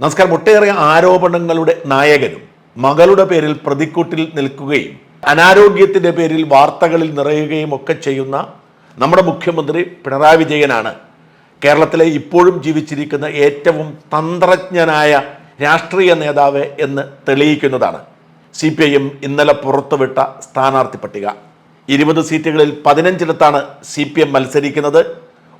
നമസ്കാരം. ഒട്ടേറെ ആരോപണങ്ങളുടെ നായകനും മകളുടെ പേരിൽ പ്രതിക്കൂട്ടിൽ നിൽക്കുകയും അനാരോഗ്യത്തിന്റെ പേരിൽ വാർത്തകളിൽ നിറയുകയും ഒക്കെ ചെയ്യുന്ന നമ്മുടെ മുഖ്യമന്ത്രി പിണറായി വിജയനാണ്. കേരളത്തിലെ ഇപ്പോഴും ജീവിച്ചിരിക്കുന്ന ഏറ്റവും തന്ത്രജ്ഞനായ രാഷ്ട്രീയ നേതാവ് എന്ന് തെളിയിക്കുന്നതാണ്. സി പി ഐ എം ഇന്നലെ പുറത്തുവിട്ട സ്ഥാനാർത്ഥി പട്ടിക. ഇരുപത് സീറ്റുകളിൽ പതിനഞ്ചിടത്താണ് സി പി എം മത്സരിക്കുന്നത്.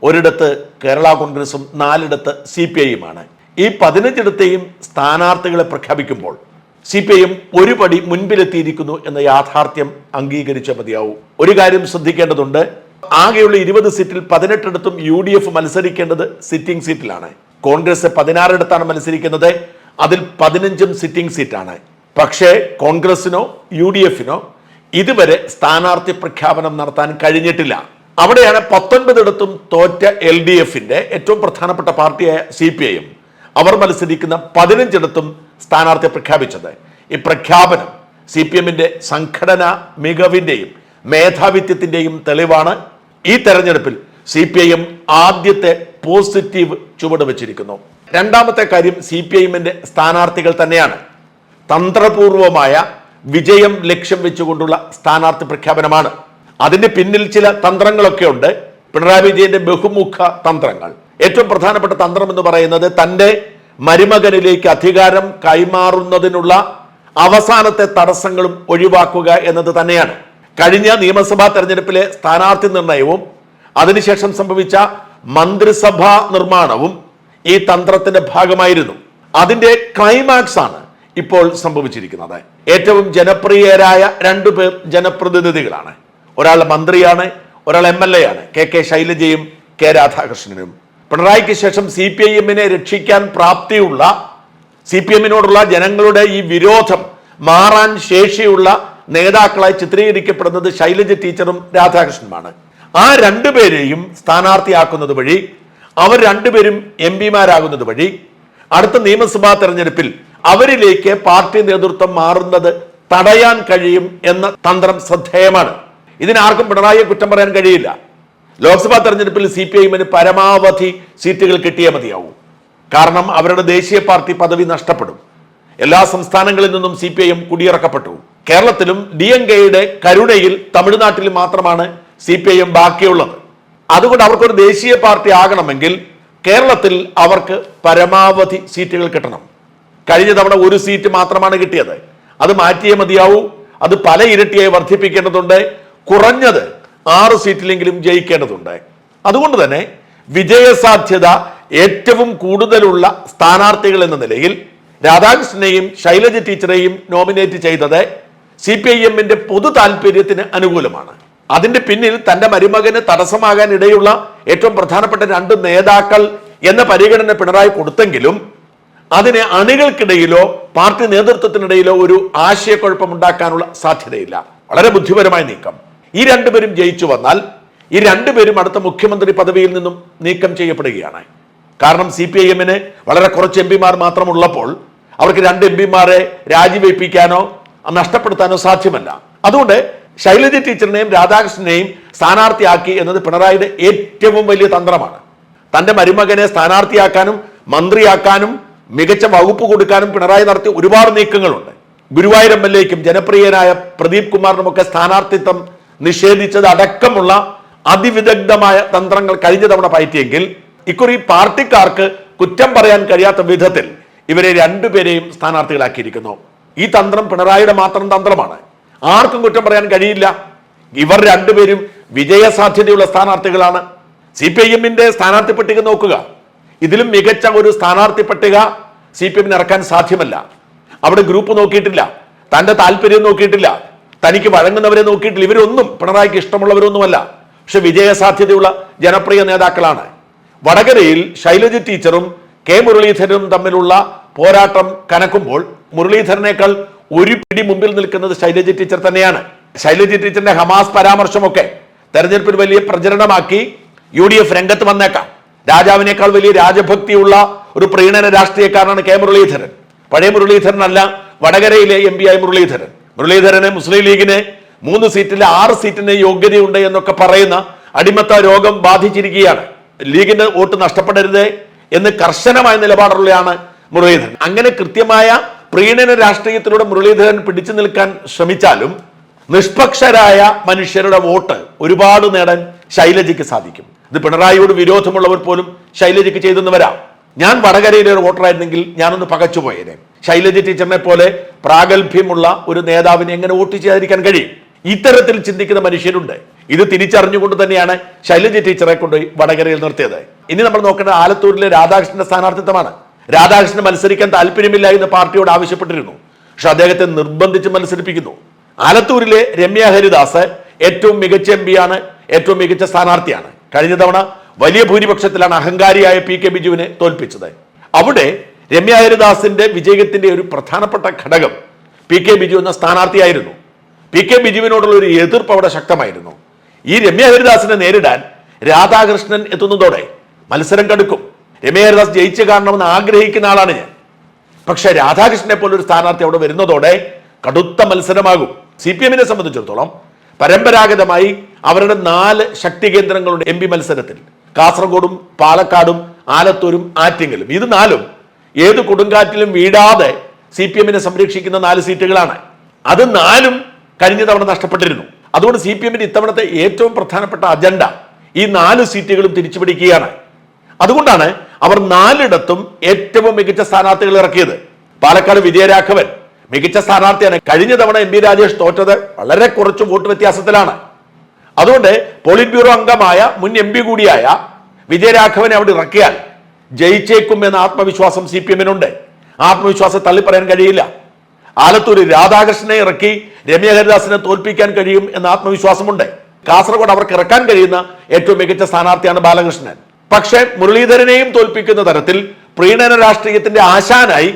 ഒരിടത്ത് കേരള കോൺഗ്രസും നാലിടത്ത് സി പി ഐയുമാണ്. ഈ പതിനഞ്ചിടത്തെയും സ്ഥാനാർത്ഥികളെ പ്രഖ്യാപിക്കുമ്പോൾ സി പി ഐ എം ഒരു പടി മുൻപിലെത്തിയിരിക്കുന്നു എന്ന യാഥാർത്ഥ്യം അംഗീകരിച്ച മതിയാവും. ഒരു കാര്യം ശ്രദ്ധിക്കേണ്ടതുണ്ട്. ആകെയുള്ള ഇരുപത് സീറ്റിൽ പതിനെട്ടിടത്തും യു ഡി എഫ് മത്സരിക്കേണ്ടത് സിറ്റിംഗ് സീറ്റിലാണ്. കോൺഗ്രസ് പതിനാറിടത്താണ് മത്സരിക്കുന്നത്. അതിൽ പതിനഞ്ചും സിറ്റിംഗ് സീറ്റാണ്. പക്ഷേ കോൺഗ്രസിനോ യു ഡി എഫിനോ ഇതുവരെ സ്ഥാനാർത്ഥി പ്രഖ്യാപനം നടത്താൻ കഴിഞ്ഞിട്ടില്ല. അവിടെയാണ് പത്തൊൻപതിടത്തും തോറ്റ എൽ ഡി എഫിന്റെ ഏറ്റവും പ്രധാനപ്പെട്ട പാർട്ടിയായ സി പി ഐ എം അവർ മത്സരിക്കുന്ന പതിനഞ്ചിടത്തും സ്ഥാനാർത്ഥിയെ പ്രഖ്യാപിച്ചത്. ഈ പ്രഖ്യാപനം സി പി എമ്മിന്റെ സംഘടനാ മികവിന്റെയും മേധാവിത്വത്തിന്റെയും തെളിവാണ്. ഈ തെരഞ്ഞെടുപ്പിൽ സി പി ഐ എം ആദ്യത്തെ പോസിറ്റീവ് ചുവട് വെച്ചിരിക്കുന്നു. രണ്ടാമത്തെ കാര്യം സി പി ഐ എമ്മിന്റെ സ്ഥാനാർത്ഥികൾ തന്നെയാണ്. തന്ത്രപൂർവമായ വിജയം ലക്ഷ്യം വെച്ചുകൊണ്ടുള്ള സ്ഥാനാർത്ഥി പ്രഖ്യാപനമാണ്. അതിന്റെ പിന്നിൽ ചില തന്ത്രങ്ങളൊക്കെ ഉണ്ട് പിണറായി വിജയന്റെ ബഹുമുഖ തന്ത്രങ്ങൾ. ഏറ്റവും പ്രധാനപ്പെട്ട തന്ത്രം എന്ന് പറയുന്നത് തന്റെ മരുമകനിലേക്ക് അധികാരം കൈമാറുന്നതിനുള്ള അവസാനത്തെ തടസ്സങ്ങളും ഒഴിവാക്കുക എന്നത് തന്നെയാണ്. കഴിഞ്ഞ നിയമസഭാ തെരഞ്ഞെടുപ്പിലെ സ്ഥാനാർത്ഥി നിർണയവും അതിനുശേഷം സംഭവിച്ച മന്ത്രിസഭാ നിർമ്മാണവും ഈ തന്ത്രത്തിന്റെ ഭാഗമായിരുന്നു. അതിന്റെ ക്ലൈമാക്സ് ആണ് ഇപ്പോൾ സംഭവിച്ചിരിക്കുന്നത്. ഏറ്റവും ജനപ്രിയരായ രണ്ടു പേർ ജനപ്രതിനിധികളാണ്. ഒരാൾ മന്ത്രിയാണ് ഒരാൾ എം എൽ എ ആണ്. കെ കെ ശൈലജയും കെ രാധാകൃഷ്ണനും. പിണറായിക്ക് ശേഷം സി പി ഐ എമ്മിനെ രക്ഷിക്കാൻ പ്രാപ്തിയുള്ള സി പി എമ്മിനോടുള്ള ജനങ്ങളുടെ ഈ വിരോധം മാറാൻ ശേഷിയുള്ള നേതാക്കളായി ചിത്രീകരിക്കപ്പെടുന്നത് ശൈലജ ടീച്ചറും രാധാകൃഷ്ണനുമാണ്. ആ രണ്ടുപേരെയും സ്ഥാനാർത്ഥിയാക്കുന്നത് വഴി അവർ രണ്ടുപേരും എം പിമാരാകുന്നത് വഴി അടുത്ത നിയമസഭാ തെരഞ്ഞെടുപ്പിൽ അവരിലേക്ക് പാർട്ടി നേതൃത്വം മാറുന്നത് തടയാൻ കഴിയും എന്ന തന്ത്രം ശ്രദ്ധേയമാണ്. ഇതിനാർക്കും പിണറായിയെ കുറ്റം പറയാൻ കഴിയില്ല. ലോക്സഭാ തെരഞ്ഞെടുപ്പിൽ സി പി ഐഎമ്മിന് പരമാവധി സീറ്റുകൾ കിട്ടിയേ മതിയാവും. കാരണം അവരുടെ ദേശീയ പാർട്ടി പദവി നഷ്ടപ്പെടും. എല്ലാ സംസ്ഥാനങ്ങളിൽ നിന്നും സി പി ഐ എം കുടിയിറക്കപ്പെട്ടു. കേരളത്തിലും ഡി എൻ കെയുടെ കരുണയിൽ തമിഴ്നാട്ടിൽ മാത്രമാണ് സി പി ഐ എം ബാക്കിയുള്ളത്. അതുകൊണ്ട് അവർക്കൊരു ദേശീയ പാർട്ടി ആകണമെങ്കിൽ കേരളത്തിൽ അവർക്ക് പരമാവധി സീറ്റുകൾ കിട്ടണം. കഴിഞ്ഞ തവണ ഒരു സീറ്റ് മാത്രമാണ് കിട്ടിയത്. അത് മാറ്റിയേ മതിയാവൂ. അത് പല ഇരട്ടിയായി വർദ്ധിപ്പിക്കേണ്ടതുണ്ട്. കുറഞ്ഞത് ആറ് സീറ്റിലെങ്കിലും ജയിക്കേണ്ടതുണ്ട്. അതുകൊണ്ട് തന്നെ വിജയസാധ്യത ഏറ്റവും കൂടുതലുള്ള സ്ഥാനാർത്ഥികൾ എന്ന നിലയിൽ രാധാകൃഷ്ണനെയും ശൈലജ ടീച്ചറെയും നോമിനേറ്റ് ചെയ്തത് സി പി ഐ എമ്മിന്റെ പൊതു താല്പര്യത്തിന് അനുകൂലമാണ്. അതിന്റെ പിന്നിൽ തന്റെ മരുമകന് തടസ്സമാകാൻ ഇടയുള്ള ഏറ്റവും പ്രധാനപ്പെട്ട രണ്ട് നേതാക്കൾ എന്ന പരിഗണന പിണറായി കൊടുത്തെങ്കിലും അതിനെ അണികൾക്കിടയിലോ പാർട്ടി നേതൃത്വത്തിനിടയിലോ ഒരു ആശയക്കുഴപ്പമുണ്ടാക്കാനുള്ള സാധ്യതയില്ല. വളരെ ബുദ്ധിപരമായ നീക്കം. ഈ രണ്ടുപേരും ജയിച്ചു വന്നാൽ ഈ രണ്ടുപേരും അടുത്ത മുഖ്യമന്ത്രി പദവിയിൽ നിന്നും നീക്കം ചെയ്യപ്പെടുകയാണ്. കാരണം സി പി ഐ എമ്മിന് വളരെ കുറച്ച് എം പിമാർ മാത്രമുള്ളപ്പോൾ അവർക്ക് രണ്ട് എം പിമാരെ രാജിവെപ്പിക്കാനോ നഷ്ടപ്പെടുത്താനോ സാധ്യമല്ല. അതുകൊണ്ട് ശൈലജ ടീച്ചറിനെയും രാധാകൃഷ്ണനെയും സ്ഥാനാർത്ഥിയാക്കി എന്നത് പിണറായിയുടെ ഏറ്റവും വലിയ തന്ത്രമാണ്. തന്റെ മരുമകനെ സ്ഥാനാർത്ഥിയാക്കാനും മന്ത്രിയാക്കാനും മികച്ച വകുപ്പ് കൊടുക്കാനും പിണറായി നടത്തിയ ഒരുപാട് നീക്കങ്ങളുണ്ട്. ഗുരുവായൂർ എം എൽ എക്കും ജനപ്രിയനായ പ്രദീപ് കുമാറിനുമൊക്കെ സ്ഥാനാർത്ഥിത്വം നിഷേധിച്ചത് അടക്കമുള്ള അതിവിദഗ്ധമായ തന്ത്രങ്ങൾ കഴിഞ്ഞ തവണ പയറ്റിയെങ്കിൽ ഇക്കുറി പാർട്ടിക്കാർക്ക് കുറ്റം പറയാൻ കഴിയാത്ത വിധത്തിൽ ഇവരെ രണ്ടുപേരെയും സ്ഥാനാർത്ഥികളാക്കിയിരിക്കുന്നു. ഈ തന്ത്രം പിണറായിയുടെ മാത്രം തന്ത്രമാണ്. ആർക്കും കുറ്റം പറയാൻ കഴിയില്ല. ഇവർ രണ്ടുപേരും വിജയസാധ്യതയുള്ള സ്ഥാനാർത്ഥികളാണ്. സി പി ഐ എമ്മിന്റെ സ്ഥാനാർത്ഥി പട്ടിക നോക്കുക. ഇതിലും മികച്ച ഒരു സ്ഥാനാർത്ഥി പട്ടിക സി പി എമ്മിന് ഇറക്കാൻ സാധ്യമല്ല. അവിടെ ഗ്രൂപ്പ് നോക്കിയിട്ടില്ല. തന്റെ താല്പര്യം നോക്കിയിട്ടില്ല. തനിക്ക് വഴങ്ങുന്നവരെ നോക്കിയിട്ടില്ല. ഇവരൊന്നും പിണറായിക്ക് ഇഷ്ടമുള്ളവരൊന്നുമല്ല. പക്ഷെ വിജയസാധ്യതയുള്ള ജനപ്രിയ നേതാക്കളാണ്. വടകരയിൽ ശൈലജ ടീച്ചറും കെ മുരളീധരനും തമ്മിലുള്ള പോരാട്ടം കനക്കുമ്പോൾ മുരളീധരനേക്കാൾ ഒരു പിടി മുമ്പിൽ നിൽക്കുന്നത് ശൈലജ ടീച്ചർ തന്നെയാണ്. ശൈലജ ടീച്ചറിന്റെ ഹമാസ് പരാമർശമൊക്കെ തെരഞ്ഞെടുപ്പിൽ വലിയ പ്രചരണമാക്കി യു ഡി എഫ് രംഗത്ത് വന്നേക്കാം. രാജാവിനേക്കാൾ വലിയ രാജഭക്തിയുള്ള ഒരു പ്രീണന രാഷ്ട്രീയക്കാരനാണ് കെ മുരളീധരൻ. പഴയ മുരളീധരനല്ല വടകരയിലെ എം പി ആയ മുരളീധരൻ. മുരളീധരന് മുസ്ലിം ലീഗിനെ മൂന്ന് സീറ്റിലെ ആറ് സീറ്റിന് യോഗ്യതയുണ്ട് എന്നൊക്കെ പറയുന്ന അടിമത്ത രോഗം ബാധിച്ചിരിക്കുകയാണ്. ലീഗിന്റെ വോട്ട് നഷ്ടപ്പെടരുത് എന്ന് കർശനമായ നിലപാടുള്ളയാണ് മുരളീധരൻ. അങ്ങനെ കൃത്യമായ പ്രീണന രാഷ്ട്രീയത്തിലൂടെ മുരളീധരൻ പിടിച്ചു നിൽക്കാൻ ശ്രമിച്ചാലും നിഷ്പക്ഷരായ മനുഷ്യരുടെ വോട്ട് ഒരുപാട് നേടാൻ ശൈലജയ്ക്ക് സാധിക്കും. ഇത് പിണറായിയോട് വിരോധമുള്ളവർ പോലും ശൈലജയ്ക്ക് ചെയ്തെന്ന് വരാം. ഞാൻ വടകരയിലെ ഒരു വോട്ടറായിരുന്നെങ്കിൽ ഞാനൊന്ന് പകച്ചുപോയേനെ ശൈലജ ടീച്ചറിനെ പോലെ പ്രാഗൽഭ്യമുള്ള ഒരു നേതാവിനെ എങ്ങനെ വോട്ട് ചെയ്യാതിരിക്കാൻ കഴിയും? ഇത്തരത്തിൽ ചിന്തിക്കുന്ന മനുഷ്യരുണ്ട്. ഇത് തിരിച്ചറിഞ്ഞുകൊണ്ട് തന്നെയാണ് ശൈലജ ടീച്ചറെ കൊണ്ട് വടകരയിൽ നിർത്തിയത്. ഇനി നമ്മൾ നോക്കേണ്ടത് ആലത്തൂരിലെ രാധാകൃഷ്ണന്റെ സ്ഥാനാർത്ഥിത്വമാണ്. രാധാകൃഷ്ണൻ മത്സരിക്കാൻ താല്പര്യമില്ല എന്ന് പാർട്ടിയോട് ആവശ്യപ്പെട്ടിരുന്നു. പക്ഷെ അദ്ദേഹത്തെ നിർബന്ധിച്ച് മത്സരിപ്പിക്കുന്നു. ആലത്തൂരിലെ രമ്യ ഹരിദാസ് ഏറ്റവും മികച്ച എം ആണ് ഏറ്റവും മികച്ച സ്ഥാനാർത്ഥിയാണ്. കഴിഞ്ഞ തവണ വലിയ ഭൂരിപക്ഷത്തിലാണ് അഹങ്കാരിയായ പി കെ ബിജുവിനെ തോൽപ്പിച്ചത്. അവിടെ രമ്യ ഹരിദാസിന്റെ വിജയത്തിന്റെ ഒരു പ്രധാനപ്പെട്ട ഘടകം പി കെ ബിജു എന്ന സ്ഥാനാർത്ഥിയായിരുന്നു. പി കെ ബിജുവിനോടുള്ള ഒരു എതിർപ്പ് അവിടെ ശക്തമായിരുന്നു. ഈ രമ്യ ഹരിദാസിനെ നേരിടാൻ രാധാകൃഷ്ണൻ എത്തുന്നതോടെ മത്സരം കടുക്കും. രമ്യ ഹരിദാസ് ജയിച്ചു കാണണമെന്ന് ആഗ്രഹിക്കുന്ന ആളാണ് ഞാൻ. പക്ഷെ രാധാകൃഷ്ണനെ പോലൊരു സ്ഥാനാർത്ഥി അവിടെ വരുന്നതോടെ കടുത്ത മത്സരമാകും. സി പി എമ്മിനെ സംബന്ധിച്ചിടത്തോളം പരമ്പരാഗതമായി അവരുടെ നാല് ശക്തി കേന്ദ്രങ്ങളുണ്ട് എം പി മത്സരത്തിൽ കാസർഗോഡും പാലക്കാടും ആലത്തൂരും ആറ്റിങ്ങലും. ഇത് നാലും ഏത് കൊടുങ്കാറ്റിലും വീടാതെ സി പി എമ്മിനെ സംരക്ഷിക്കുന്ന നാല് സീറ്റുകളാണ്. അത് നാലും കഴിഞ്ഞ തവണ നഷ്ടപ്പെട്ടിരുന്നു. അതുകൊണ്ട് സി പി എമ്മിന്റെ ഇത്തവണത്തെ ഏറ്റവും പ്രധാനപ്പെട്ട അജണ്ട ഈ നാല് സീറ്റുകളും തിരിച്ചുപിടിക്കുകയാണ്. അതുകൊണ്ടാണ് അവർ നാലിടത്തും ഏറ്റവും മികച്ച സ്ഥാനാർത്ഥികൾ ഇറക്കിയത്. പാലക്കാട് വിജയരാഘവൻ മികച്ച സ്ഥാനാർത്ഥിയാണ് കഴിഞ്ഞ തവണ എം രാജേഷ് തോറ്റത്. വളരെ കുറച്ച് വോട്ട് വ്യത്യാസത്തിലാണ്. അതുകൊണ്ട് പോളിറ്റ് ബ്യൂറോ അംഗമായ മുൻ എം പി കൂടിയായ വിജയരാഘവനെ അവിടെ ഇറക്കിയാൽ ജയിച്ചേക്കും എന്ന ആത്മവിശ്വാസം സി പി എമ്മിനുണ്ട്. ആത്മവിശ്വാസം തള്ളിപ്പറയാൻ കഴിയില്ല. ആലത്തൂര് രാധാകൃഷ്ണനെ ഇറക്കി രമ്യ ഹരിദാസിനെ തോൽപ്പിക്കാൻ കഴിയും എന്ന ആത്മവിശ്വാസമുണ്ട്. കാസർഗോഡ് അവർക്ക് ഇറക്കാൻ കഴിയുന്ന ഏറ്റവും മികച്ച സ്ഥാനാർത്ഥിയാണ് ബാലകൃഷ്ണൻ. പക്ഷേ മുരളീധരനെയും തോൽപ്പിക്കുന്ന തരത്തിൽ പ്രീണന രാഷ്ട്രീയത്തിന്റെ ആശാനായി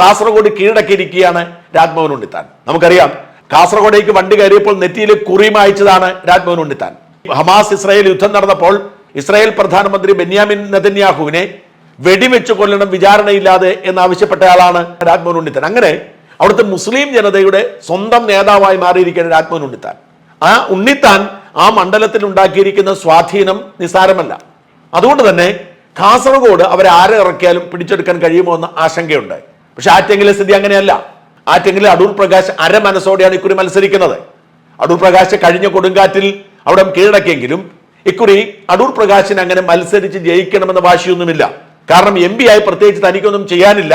കാസർഗോഡ് കീഴടക്കിയിരിക്കുകയാണ് രാജ്മോഹൻ ഉണ്ണിത്താൻ നമുക്കറിയാം കാസർഗോഡേക്ക് വണ്ടി കയറിയപ്പോൾ നെറ്റിയിൽ കുറി മായച്ചതാണ് രാജ്മോഹൻ ഉണ്ണിത്താൻ ഹമാസ് ഇസ്രായേൽ യുദ്ധം നടന്നപ്പോൾ ഇസ്രായേൽ പ്രധാനമന്ത്രി ബെന്യാമിൻ നെതന്യാഹുവിനെ വെടിവെച്ച് കൊല്ലണം വിചാരണയില്ലാതെ എന്ന് ആവശ്യപ്പെട്ടയാളാണ് രാജ്മോഹൻ ഉണ്ണിത്താൻ അങ്ങനെ അവിടുത്തെ മുസ്ലിം ജനതയുടെ സ്വന്തം നേതാവായി മാറിയിരിക്കുകയാണ് രാജ്മോഹൻ ഉണ്ണിത്താൻ ആ ഉണ്ണിത്താൻ ആ മണ്ഡലത്തിൽ ഉണ്ടാക്കിയിരിക്കുന്ന സ്വാധീനം നിസാരമല്ല അതുകൊണ്ട് തന്നെ കാസർഗോഡ് അവരെ ആരെ ഇറക്കിയാലും പിടിച്ചെടുക്കാൻ കഴിയുമോ എന്ന ആശങ്കയുണ്ട്. പക്ഷെ ആറ്റെങ്കിലെ സ്ഥിതി അങ്ങനെയല്ല. ആറ്റെങ്കിലെ അടൂർ പ്രകാശ് അരമനസ്സോടെയാണ് ഇക്കുറി മത്സരിക്കുന്നത്. അടൂർ പ്രകാശ് കഴിഞ്ഞ കൊടുങ്കാറ്റിൽ അവിടെ കീഴടക്കിയെങ്കിലും ഇക്കുറി അടൂർ പ്രകാശിന് അങ്ങനെ മത്സരിച്ച് ജയിക്കണമെന്ന വാശിയൊന്നുമില്ല. കാരണം എം പി ആയി പ്രത്യേകിച്ച് തനിക്കൊന്നും ചെയ്യാനില്ല.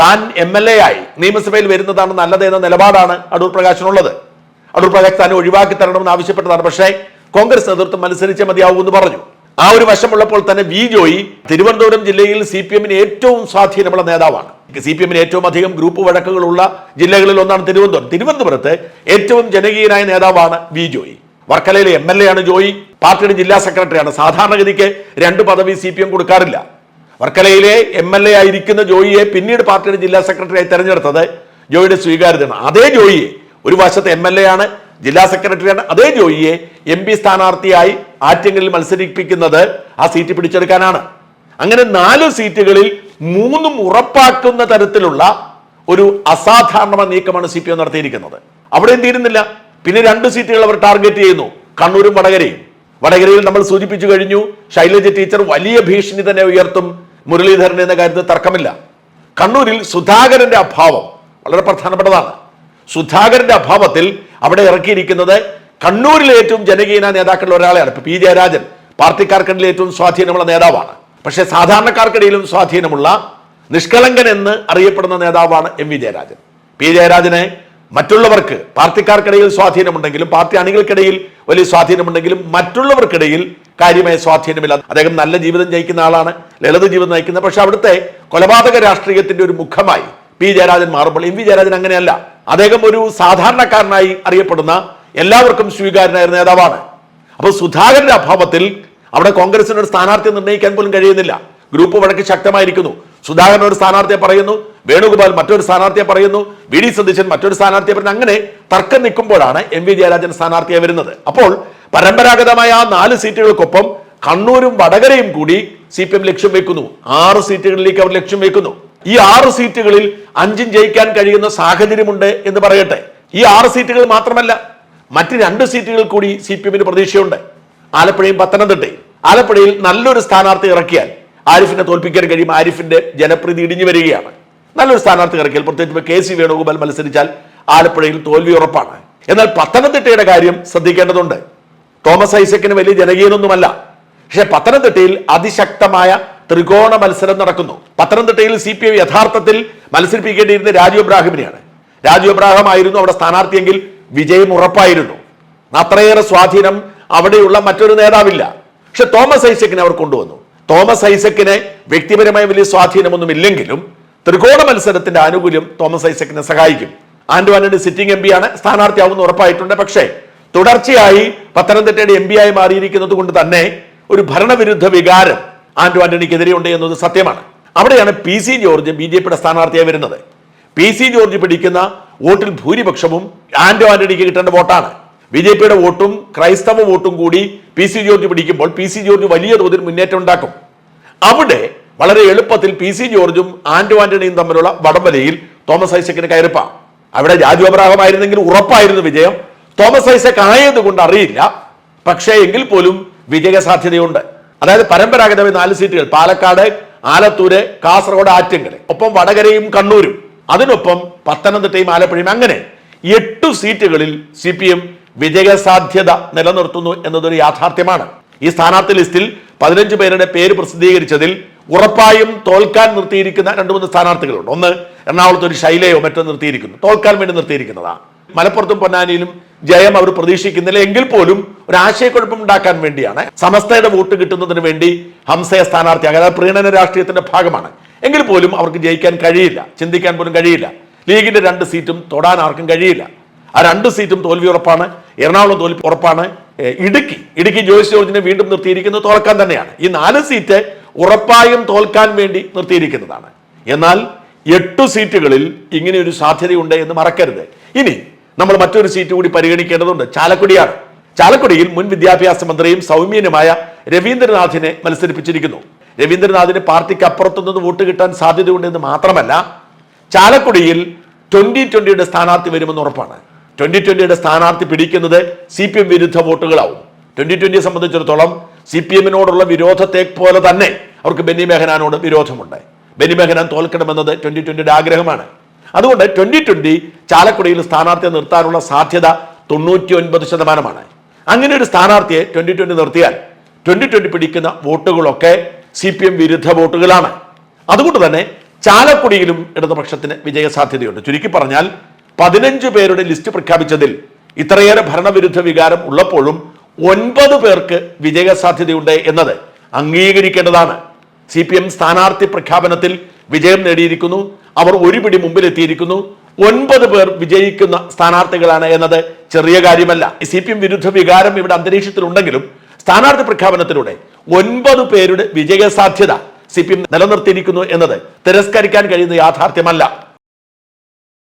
താൻ എം എൽ എ ആയി നിയമസഭയിൽ വരുന്നതാണ് നല്ലത് എന്ന നിലപാടാണ് അടൂർ പ്രകാശിനുള്ളത്. അടൂർ പ്രകാശ് താൻ ഒഴിവാക്കി തരണമെന്ന് ആവശ്യപ്പെട്ടതാണ്. പക്ഷേ കോൺഗ്രസ് നേതൃത്വം മത്സരിച്ചേ മതിയാവൂ എന്ന് പറഞ്ഞു. ആ ഒരു വശമുള്ളപ്പോൾ തന്നെ വി ജോയി തിരുവനന്തപുരം ജില്ലയിൽ സി പി എമ്മിന് ഏറ്റവും സ്വാധീനമുള്ള നേതാവാണ്. സി പി എമ്മിന് ഏറ്റവും അധികം ഗ്രൂപ്പ് വഴക്കുകളുള്ള ജില്ലകളിൽ ഒന്നാണ് തിരുവനന്തപുരം. തിരുവനന്തപുരത്ത് ഏറ്റവും ജനകീയനായ നേതാവാണ് വി ജോയി. വർക്കലയിലെ എം എൽ എ ആണ് ജോയി. പാർട്ടിയുടെ ജില്ലാ സെക്രട്ടറിയാണ്. സാധാരണഗതിക്ക് രണ്ട് പദവി സി പി എം കൊടുക്കാറില്ല. വർക്കലയിലെ എം എൽ എ ആയിരിക്കുന്ന ജോയിയെ പിന്നീട് പാർട്ടിയുടെ ജില്ലാ സെക്രട്ടറിയായി തെരഞ്ഞെടുത്തത് ജോയിയുടെ സ്വീകാര്യതയാണ്. അതേ ജോയിയെ ഒരു വശത്ത് എം എൽ എ ആണ് ജില്ലാ സെക്രട്ടറിയാണ് അതേ ജോയിയെ എം പി സ്ഥാനാർത്ഥിയായി ആറ്റങ്ങളിൽ മത്സരിപ്പിക്കുന്നത് ആ സീറ്റ് പിടിച്ചെടുക്കാനാണ്. അങ്ങനെ നാല് സീറ്റുകളിൽ മൂന്നും ഉറപ്പാക്കുന്ന തരത്തിലുള്ള ഒരു അസാധാരണമായ നീക്കമാണ് സി പി എം നടത്തിയിരിക്കുന്നത്. അവിടെയും തീരുന്നില്ല പിന്നെ രണ്ട് സീറ്റുകൾ അവർ ടാർഗറ്റ് ചെയ്യുന്നു. കണ്ണൂരും വടകരയും. വടകരയിൽ നമ്മൾ സൂചിപ്പിച്ചു കഴിഞ്ഞു ശൈലജ ടീച്ചർ വലിയ ഭീഷണി തന്നെ ഉയർത്തും മുരളീധരൻ എന്ന കാര്യത്തിൽ തർക്കമില്ല. കണ്ണൂരിൽ സുധാകരന്റെ അഭാവം വളരെ പ്രധാനപ്പെട്ടതാണ്. സുധാകരന്റെ അഭാവത്തിൽ അവിടെ ഇറക്കിയിരിക്കുന്നത് കണ്ണൂരിലെ ഏറ്റവും ജനകീയ നേതാക്കളിൽ ഒരാളെയാണ്. ഇപ്പൊ പി ജയരാജൻ പാർട്ടിക്കാർക്കിടയിൽ ഏറ്റവും സ്വാധീനമുള്ള നേതാവാണ്. പക്ഷേ സാധാരണക്കാർക്കിടയിലും സ്വാധീനമുള്ള നിഷ്കളങ്കൻ എന്ന് അറിയപ്പെടുന്ന നേതാവാണ് എം വി ജയരാജൻ. പി ജയരാജനെ മറ്റുള്ളവർക്ക് പാർട്ടിക്കാർക്കിടയിൽ സ്വാധീനമുണ്ടെങ്കിലും പാർട്ടി അണികൾക്കിടയിൽ വലിയ സ്വാധീനമുണ്ടെങ്കിലും മറ്റുള്ളവർക്കിടയിൽ കാര്യമായ സ്വാധീനമില്ല. അദ്ദേഹം നല്ല ജീവിതം ജയിക്കുന്ന ആളാണ് ലളിത ജീവിതം നയിക്കുന്നത് പക്ഷെ അവിടുത്തെ കൊലപാതക രാഷ്ട്രീയത്തിന്റെ ഒരു മുഖമായി പി ജയരാജൻ മാറുമ്പോൾ എം വി ജയരാജൻ അങ്ങനെയല്ല. അദ്ദേഹം ഒരു സാധാരണക്കാരനായി അറിയപ്പെടുന്ന എല്ലാവർക്കും സ്വീകാര്യനായ നേതാവാണ്. അപ്പോൾ സുധാകരന്റെ അഭാവത്തിൽ അവിടെ കോൺഗ്രസിന് ഒരു സ്ഥാനാർത്ഥി നിർണയിക്കാൻ പോലും കഴിയുന്നില്ല. ഗ്രൂപ്പ് വഴക്ക് ശക്തമായിരിക്കുന്നു. സുധാകരൻ ഒരു സ്ഥാനാർത്ഥിയെ പറയുന്നു വേണുഗോപാൽ മറ്റൊരു സ്ഥാനാർത്ഥിയെ പറയുന്നു വി ഡി സതീശൻ മറ്റൊരു സ്ഥാനാർത്ഥിയെ പറയുന്നു. അങ്ങനെ തർക്കം നിൽക്കുമ്പോഴാണ് എം വി ജയരാജൻ സ്ഥാനാർത്ഥിയെ വരുന്നത്. അപ്പോൾ പരമ്പരാഗതമായ ആ നാല് സീറ്റുകൾക്കൊപ്പം കണ്ണൂരും വടകരയും കൂടി സി പി എം ലക്ഷ്യം വെക്കുന്നു. ആറ് സീറ്റുകളിലേക്ക് അവർ ലക്ഷ്യം വെക്കുന്നു. ഈ ആറ് സീറ്റുകളിൽ അഞ്ചും ജയിക്കാൻ കഴിയുന്ന സാഹചര്യമുണ്ട് എന്ന് പറയട്ടെ. ഈ ആറ് സീറ്റുകൾ മാത്രമല്ല മറ്റ് രണ്ട് സീറ്റുകൾ കൂടി സി പി എമ്മിന് പ്രതീക്ഷയുണ്ട്. ആലപ്പുഴയും പത്തനംതിട്ടയും. ആലപ്പുഴയിൽ നല്ലൊരു സ്ഥാനാർത്ഥി ഇറക്കിയാൽ ആരിഫിനെ തോൽപ്പിക്കാൻ കഴിയും. ആരിഫിന്റെ ജനപ്രീതി ഇടിഞ്ഞു വരികയാണ്. നല്ലൊരു സ്ഥാനാർത്ഥി ഇറക്കിയാൽ പ്രത്യേകിച്ച് കെ സി വേണുഗോപാൽ മത്സരിച്ചാൽ ആലപ്പുഴയിൽ തോൽവി ഉറപ്പാണ്. എന്നാൽ പത്തനംതിട്ടയുടെ കാര്യം ശ്രദ്ധിക്കേണ്ടതുണ്ട്. തോമസ് ഐസക്കിന് വലിയ ജനകീയനൊന്നുമല്ല. പക്ഷെ പത്തനംതിട്ടയിൽ അതിശക്തമായ ത്രികോണ മത്സരം നടക്കുന്നു. പത്തനംതിട്ടയിൽ സി പി ഐ യഥാർത്ഥത്തിൽ മത്സരിപ്പിക്കേണ്ടിയിരുന്ന രാജു എബ്രാഹിമിനെയാണ് രാജു എബ്രാഹിം ആയിരുന്നു അവിടെ സ്ഥാനാർത്ഥിയെങ്കിൽ വിജയം ഉറപ്പായിരുന്നു. അത്രയേറെ സ്വാധീനം അവിടെയുള്ള മറ്റൊരു നേതാവില്ല. പക്ഷെ തോമസ് ഐസക്കിനെ അവർ കൊണ്ടുവന്നു. തോമസ് ഐസക്കിനെ വ്യക്തിപരമായ വലിയ സ്വാധീനമൊന്നും ഇല്ലെങ്കിലും ത്രികോണ മത്സരത്തിന്റെ ആനുകൂല്യം തോമസ് ഐസക്കിനെ സഹായിക്കും. ആൻഡ് ആന്റണി സിറ്റിംഗ് എം പിയാണ് സ്ഥാനാർത്ഥിയാവുന്ന ഉറപ്പായിട്ടുണ്ട്. പക്ഷേ തുടർച്ചയായി പത്തനംതിട്ടയുടെ എം ആയി മാറിയിരിക്കുന്നത് കൊണ്ട് തന്നെ ഒരു ഭരണവിരുദ്ധ വികാരം ആന്റോ ആന്റണിക്കെതിരെ ഉണ്ട് എന്നത് സത്യമാണ്. അവിടെയാണ് P C George B J പിയുടെ സ്ഥാനാർത്ഥിയായി വരുന്നത്. പി സി ജോർജ് പിടിക്കുന്ന വോട്ടിൽ ഭൂരിപക്ഷവും ആന്റോ ആന്റണിക്ക് കിട്ടേണ്ട വോട്ടാണ്. ബി ജെ പിയുടെ വോട്ടും ക്രൈസ്തവ വോട്ടും കൂടി പി സി ജോർജ് പിടിക്കുമ്പോൾ പി സി ജോർജ് വലിയ തോതിൽ മുന്നേറ്റം ഉണ്ടാക്കും. അവിടെ വളരെ എളുപ്പത്തിൽ പി സി ജോർജും ആന്റോ ആന്റണിയും തമ്മിലുള്ള വടംവലയിൽ തോമസ് ഐസക്കിന് കയറിപ്പാം. അവിടെ രാജു അബ്രാഹം ആയിരുന്നെങ്കിൽ ഉറപ്പായിരുന്നു വിജയം. തോമസ് ഐസക് ആയതുകൊണ്ട് അറിയില്ല. പക്ഷേ എങ്കിൽ പോലും വിജയ സാധ്യതയുണ്ട് അതായത് പരമ്പരാഗതമായി നാല് സീറ്റുകൾ. പാലക്കാട് ആലത്തൂര് കാസർഗോഡ് ആറ്റിങ്ങൽ. ഒപ്പം വടകരയും കണ്ണൂരും. അതിനൊപ്പം പത്തനംതിട്ടയും ആലപ്പുഴയും അങ്ങനെ എട്ടു സീറ്റുകളിൽ സി പി എം വിജയസാധ്യത നിലനിർത്തുന്നു എന്നതൊരു യാഥാർത്ഥ്യമാണ്. ഈ സ്ഥാനാർത്ഥി ലിസ്റ്റിൽ പതിനഞ്ച് പേരുടെ പേര് പ്രസിദ്ധീകരിച്ചതിൽ ഉറപ്പായും തോൽക്കാൻ നിർത്തിയിരിക്കുന്ന രണ്ട് മൂന്ന് സ്ഥാനാർത്ഥികളുണ്ട്. ഒന്ന് എറണാകുളത്ത് ഒരു ശൈലയോ മറ്റോ നിർത്തിയിരിക്കുന്നു. തോൽക്കാൻ വേണ്ടി നിർത്തിയിരിക്കുന്നതാണ് മലപ്പുറത്തും പൊന്നാനിയിലും ജയം അവർ പ്രതീക്ഷിക്കുന്നില്ല. എങ്കിൽ പോലും ഒരു ആശയക്കുഴപ്പം ഉണ്ടാക്കാൻ വേണ്ടിയാണ്. സമസ്തയുടെ വോട്ട് കിട്ടുന്നതിന് വേണ്ടി ഹംസയെ സ്ഥാനാർത്ഥിയാക്കുക അതായത് പ്രീണന രാഷ്ട്രീയത്തിന്റെ ഭാഗമാണ്. എങ്കിൽ പോലും അവർക്ക് ജയിക്കാൻ കഴിയില്ല. ചിന്തിക്കാൻ പോലും കഴിയില്ല. ലീഗിന്റെ രണ്ട് സീറ്റും തൊടാൻ ആർക്കും കഴിയില്ല. ആ രണ്ട് സീറ്റും തോൽവി ഉറപ്പാണ്. എറണാകുളം തോൽവി ഉറപ്പാണ്. ഇടുക്കി. ഇടുക്കി ജോയിസ് ജോർജിനെ വീണ്ടും നിർത്തിയിരിക്കുന്നത് തോൽക്കാൻ തന്നെയാണ്. ഈ നാല് സീറ്റ് ഉറപ്പായും തോൽക്കാൻ വേണ്ടി നിർത്തിയിരിക്കുന്നതാണ്. എന്നാൽ എട്ടു സീറ്റുകളിൽ ഇങ്ങനെ ഒരു സാധ്യതയുണ്ട് എന്ന് മറക്കരുത്. ഇനി നമ്മൾ മറ്റൊരു സീറ്റ് കൂടി പരിഗണിക്കേണ്ടതുണ്ട്. ചാലക്കുടിയാണ്. ചാലക്കുടിയിൽ മുൻ വിദ്യാഭ്യാസ മന്ത്രിയും സൗമ്യനുമായ രവീന്ദ്രനാഥിനെ മത്സരിപ്പിച്ചിരിക്കുന്നു. രവീന്ദ്രനാഥിന് പാർട്ടിക്ക് അപ്പുറത്തു നിന്ന് വോട്ട് കിട്ടാൻ സാധ്യതയുണ്ടെന്ന് മാത്രമല്ല ചാലക്കുടിയിൽ ട്വന്റി ട്വന്റിയുടെ സ്ഥാനാർത്ഥി വരുമെന്ന് ഉറപ്പാണ്. ട്വന്റി ട്വന്റിയുടെ സ്ഥാനാർത്ഥി പിടിക്കുന്നത് സി പി എം വിരുദ്ധ വോട്ടുകളാവും. ട്വന്റി ട്വന്റിയെ സംബന്ധിച്ചിടത്തോളം സി പി എമ്മിനോടുള്ള വിരോധത്തെ പോലെ തന്നെ അവർക്ക് ബെന്നി മേഹനാനോട് വിരോധമുണ്ട്. ബെന്നി മേഹനാൻ തോൽക്കണമെന്നത് ട്വന്റി ട്വന്റിയുടെ ആഗ്രഹമാണ്. അതുകൊണ്ട് ട്വന്റി ട്വന്റി ചാലക്കുടിയിൽ സ്ഥാനാർത്ഥിയെ നിർത്താനുള്ള സാധ്യത തൊണ്ണൂറ്റി ഒൻപത് ശതമാനമാണ്. അങ്ങനെ ഒരു സ്ഥാനാർത്ഥിയെ ട്വന്റി ട്വന്റി നിർത്തിയാൽ ട്വന്റി ട്വന്റി പിടിക്കുന്ന വോട്ടുകളൊക്കെ സി പി എം വിരുദ്ധ വോട്ടുകളാണ്. അതുകൊണ്ട് തന്നെ ചാലക്കുടിയിലും ഇടതുപക്ഷത്തിന് വിജയ സാധ്യതയുണ്ട്. ചുരുക്കി പറഞ്ഞാൽ പതിനഞ്ച് പേരുടെ ലിസ്റ്റ് പ്രഖ്യാപിച്ചതിൽ ഇത്രയേറെ ഭരണവിരുദ്ധ വികാരം ഉള്ളപ്പോഴും ഒൻപത് പേർക്ക് വിജയ സാധ്യതയുണ്ട് എന്നത് അംഗീകരിക്കേണ്ടതാണ്. സി പി എം സ്ഥാനാർത്ഥി പ്രഖ്യാപനത്തിൽ വിജയം നേടിയിരിക്കുന്നു. അവർ ഒരു പിടി മുമ്പിലെത്തിയിരിക്കുന്നു. ഒൻപത് പേർ വിജയിക്കുന്ന സ്ഥാനാർത്ഥികളാണ് എന്നത് ചെറിയ കാര്യമല്ല. സി പി എം വിരുദ്ധ വികാരം ഇവിടെ അന്തരീക്ഷത്തിലുണ്ടെങ്കിലും സ്ഥാനാർത്ഥി പ്രഖ്യാപനത്തിലൂടെ ഒൻപത് പേരുടെ വിജയ സാധ്യത സി പി എം നിലനിർത്തിയിരിക്കുന്നു എന്നത് തിരസ്കരിക്കാൻ കഴിയുന്ന യാഥാർത്ഥ്യമല്ല.